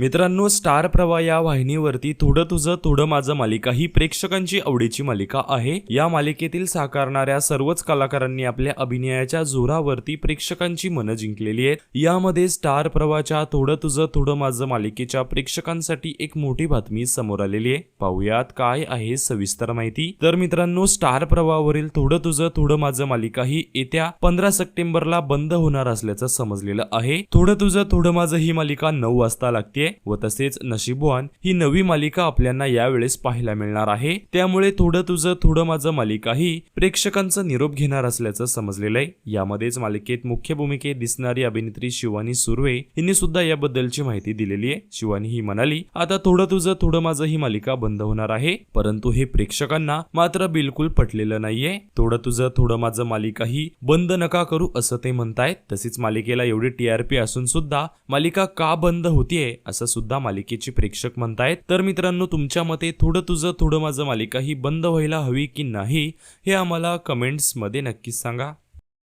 मित्रांनो स्टार प्रवाह या वाहिनीवरती थोडं तुझं थोडं माझं मालिका ही प्रेक्षकांची आवडीची मालिका आहे. या मालिकेतील साकारणाऱ्या सर्वच कलाकारांनी आपल्या अभिनयाच्या जोरावरती प्रेक्षकांची मनं जिंकलेली आहेत. यामध्ये स्टार प्रवाहाच्या थोडं तुझं थोडं माझं मालिकेच्या प्रेक्षकांसाठी एक मोठी बातमी समोर आलेली आहे. पाहुयात काय आहे सविस्तर माहिती. तर मित्रांनो स्टार प्रवाहावरील थोडं तुझं थोडं माझं मालिका ही येत्या पंधरा सप्टेंबरला बंद होणार असल्याचं समजलेलं आहे. थोडं तुझं थोडं माझं ही मालिका नऊ वाजता लागते व तसेच नशीबवान ही नवी मालिका आपल्याला यावेळेस पाहायला मिळणार आहे. त्यामुळे थोडं तुझं थोडं माझं मालिका ही प्रेक्षकांचा निरोप घेणार असल्याचं समजलेलं आहे. यामध्येच मालिकेत मुख्य भूमिकेत दिसणारी अभिनेत्री शिवानी सुर्वे यांनी सुद्धा याबद्दलची माहिती दिलेली आहे. शिवानी ही म्हणाली आता थोडं तुझं थोडं माझं ही मालिका बंद होणार आहे. परंतु हे प्रेक्षकांना मात्र बिलकुल पटलेलं नाहीये. थोडं तुझं थोडं माझं मालिका ही बंद नका करू असं ते म्हणतायत. तसेच मालिकेला एवढी टीआरपी असून सुद्धा मालिका का बंद होतीये असं सुद्धा मालिकेचे प्रेक्षक म्हणतायत. तर मित्रांनो तुमच्या मते थोडं तुझं थोडं माझं मालिका ही बंद व्हायला हवी की नाही हे आम्हाला कमेंट्समध्ये नक्कीच सांगा.